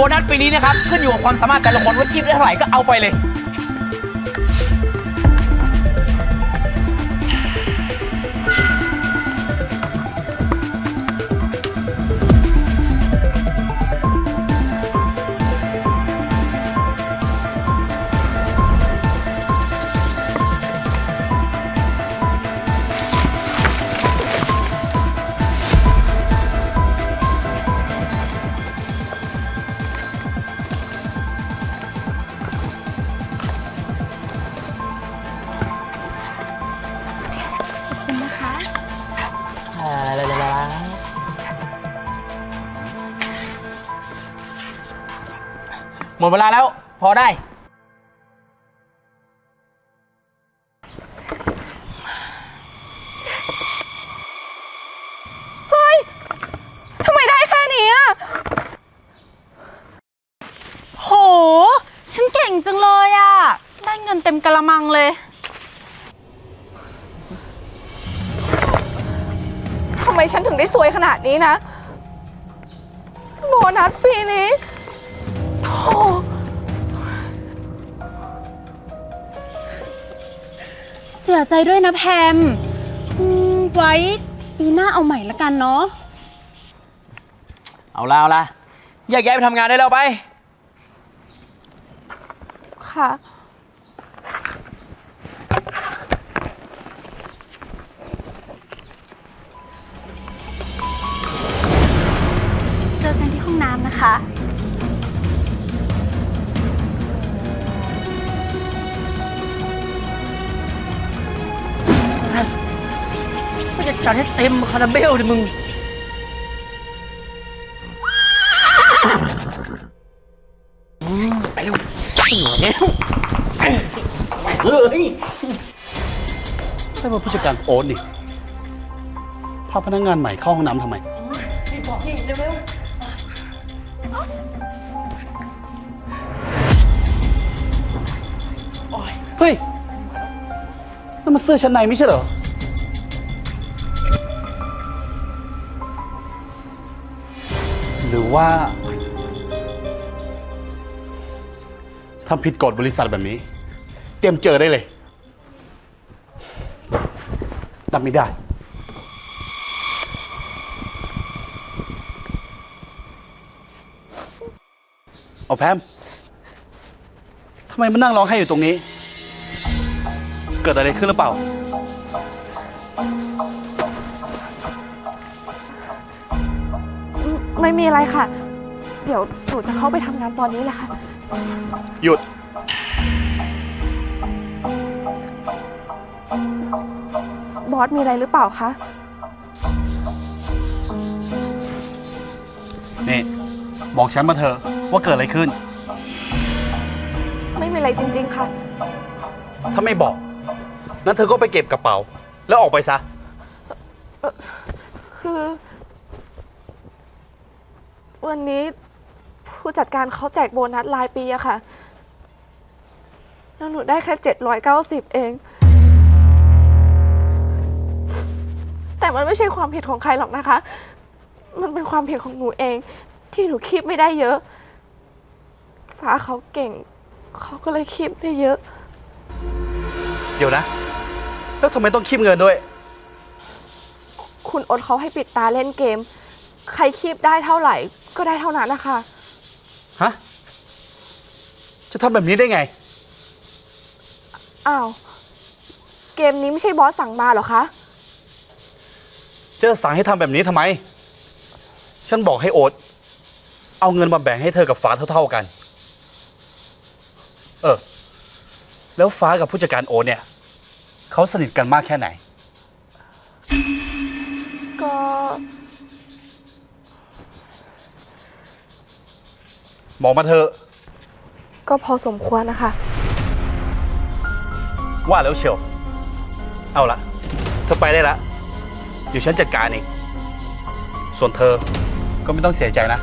โบนัสปีนี้นะครับขึ้นอยู่กับความสามารถแต่ละคนว่าคิดได้เท่าไหร่ก็เอาไปเลย หมดเวลาแล้ว พอได้ ไมฉันถึงได้สวยขนาดนี้นะ โบนัสปีนี้โธ่เสียใจด้วยนะแพมอืมไว้ปีหน้าเอาใหม่ละกันเนาะ เอาละเอาละแยกย้ายไปทำงานได้แล้วไป ค่ะ จะจัดให้เต็มคาราเบลดิมึง ไปเร็วเร็วเฮ้ยได้มาผู้จัดการโอ๊ตนี่พาพนักงานใหม่เข้าห้องน้ำทำไม รีบบอกพี่เร็วเฮ้ยนั่นมันเสื้อชั้นในไม่ใช่เหรอ รือว่าทำผิดกฎบริษัทแบบนี้ เตรียมเจอได้เลยรับไม่ได้ เอาแพมทำไมมานั่งร้องไห้อยู่ตรงนี้ เกิดอะไรขึ้นหรือเปล่า ไม่มีอะไรค่ะ เดี๋ยวหนูจะเข้าไปทำงานตอนนี้แหละค่ะ หยุด บอสมีอะไรหรือเปล่าคะ นี่ บอกฉันมาเถอะว่าเกิดอะไรขึ้น ไม่มีอะไรจริง ๆ ค่ะ ถ้าไม่บอก นั้นเธอก็ไปเก็บกระเป๋า แล้วออกไปซะ คือ วันนี้ผู้จัดการเขาแจกโบนัสรายปีอะค่ะ แล้วหนูได้แค่790เอง แต่มันไม่ใช่ความผิดของใครหรอกนะคะ มันเป็นความผิดของหนูเอง ที่หนูคีบไม่ได้เยอะ ฟ้าเขาเก่ง เขาก็เลยคีบได้เยอะ เดี๋ยวนะ แล้วทำไมต้องคีบเงินด้วย คุณอดเขาให้ปิดตาเล่นเกม ใครคีบได้เท่าไหร่ ก็ได้เท่านั้นนะคะ ฮะ จะทำแบบนี้ได้ไง อ้าว เกมนี้ไม่ใช่บอสสั่งมาเหรอคะ เจอสั่งให้ทำแบบนี้ทำไม ฉันบอกให้โอ๊ตเอาเงินมาแบ่งให้เธอกับฟ้าเท่า ๆกัน เออ แล้วฟ้ากับผู้จัดการโอ๊ตเนี่ย เขาสนิทกันมากแค่ไหน บอกมาเถอะ ก็พอสมควรนะคะ ว่าแล้วเชียว เอาละเธอไปได้ละ เดี๋ยวฉันจัดการเองส่วนเธอก็ไม่ต้องเสียใจนะ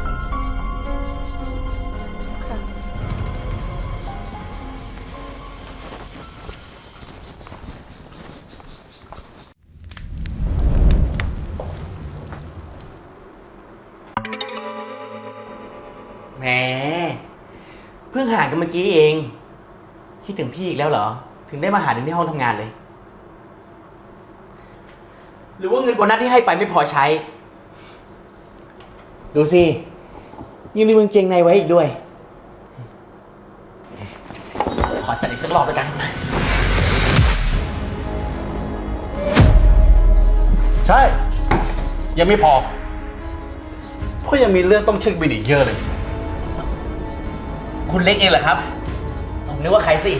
พิ่งห่างกันเมื่อกี้เอง คิดถึงพี่อีกแล้วเหรอ ถึงได้มาหาถึงที่ห้องทำงานเลย หรือว่าเงินโบนัสที่ให้ไปไม่พอใช้ ดูสิยังมีกางเกงในไว้อีกด้วย ขอจัดอีกสักรอบแล้วกัน ใช่ ยังไม่พอ เพราะยังมีเรื่องต้องเช็คบินอีกเยอะเลย คุณเล็กเองเหรอครับ ผมนึกว่าใครสิ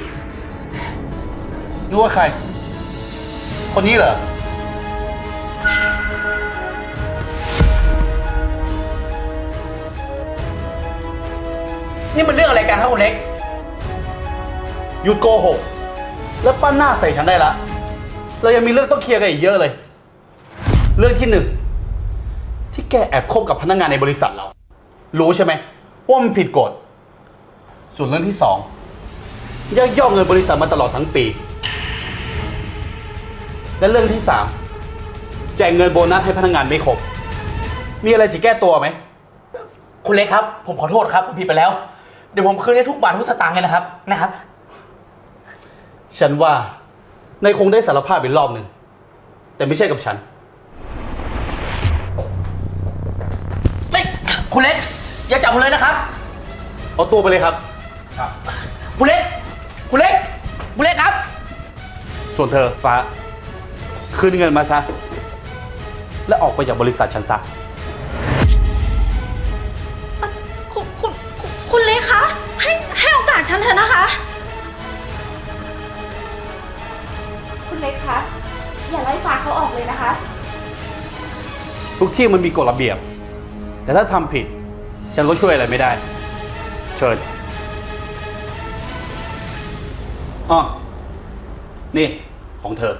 นึกว่าใคร คนนี้เหรอ นี่มันเรื่องอะไรกันครับคุณเล็ก หยุดโกหก แล้วปั้นหน้าใส่ฉันได้ละ เรายังมีเรื่องต้องเคลียร์กันอีกเยอะเลย เรื่องที่หนึ่ง ที่แกแอบคบกับพนักงานในบริษัทเรา รู้ใช่ไหมว่ามันผิดกฎ ส่วนเรื่องที่สองยักยอกเงินบริษัทมาตลอดทั้งปี และเรื่องที่สามแจกเงินโบนัสให้พนักงานไม่ครบ มีอะไรจะแก้ตัวไหม คุณเล็กครับ ผมขอโทษครับผมผิดไปแล้ว เดี๋ยวผมคืนให้ทุกบาททุกสตางค์เลยนะครับนะครับ ฉันว่านายคงได้สารภาพอีกรอบหนึ่ง แต่ไม่ใช่กับฉัน ไม่ คุณเล็ก อย่าจับผมเลยนะครับ เอาตัวไปเลยครับ คุณเล็ก คุณเล็ก คุณเล็กครับ ส่วนเธอฟ้า คืนเงินมาซะ และออกไปจากบริษัทฉันซะ คุณคุณคุณคุณเล็กคะ ให้ให้โอกาสฉันเถอะนะคะ คุณเล็กคะ อย่าไล่ฟ้าเขาออกเลยนะคะ ทุกที่มันมีกฎระเบียบ แต่ถ้าทำผิด ฉันก็ช่วยอะไรไม่ได้ เชิญ อ๋อนี่ของเธอ